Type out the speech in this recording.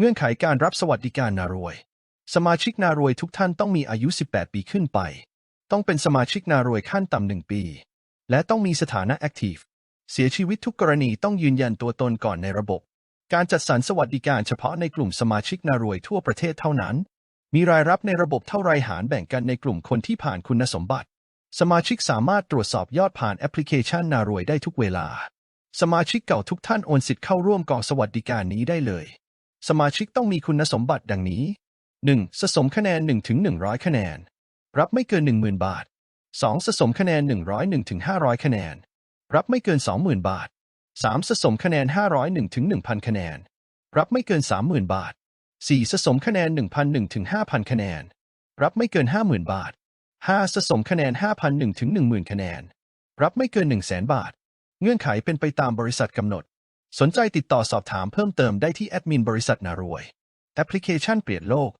เงื่อนไขการรับสวัสดิการนารวย สมาชิกนารวยทุกท่านต้องมีอายุ 18 ปีขึ้นไป ต้องเป็นสมาชิกนารวยขั้นต่ำหนึ่งปี และต้องมีสถานะแอคทีฟ เสียชีวิตทุกกรณีต้องยืนยันตัวตนก่อนในระบบ การจัดสรรสวัสดิการเฉพาะในกลุ่มสมาชิกนารวยทั่วประเทศเท่านั้น มีรายรับในระบบเท่าไรหารแบ่งกันในกลุ่มคนที่ผ่านคุณสมบัติ สมาชิกสามารถตรวจสอบยอดผ่านแอปพลิเคชันนารวยได้ทุกเวลา สมาชิกเก่าทุกท่านโอนสิทธิ์เข้าร่วมกองสวัสดิการนี้ได้เลย สมาชิกต้องมีคุณสมบัติดังนี้ 1. สะสมคะแนน 1 ถึง 100 คะแนน รับไม่เกิน 10,000 บาท 2. สะสมคะแนน 101 ถึง 500 คะแนน รับไม่เกิน 20,000 บาท 3. สะสมคะแนน 501 ถึง 1,000 คะแนน รับไม่เกิน 30,000 บาท 4. สะสมคะแนน 1,001 ถึง 5,000 คะแนน รับไม่เกิน 50,000 บาท 5. สะสมคะแนน 5,001 ถึง 10,000 คะแนน รับไม่เกิน 100,000บาท เงื่อนไขเป็นไปตามบริษัทกำหนด สนใจติดต่อสอบถามเพิ่มเติมได้ที่แอดมินบริษัทนารวย แอปพลิเคชันเปลี่ยนโลก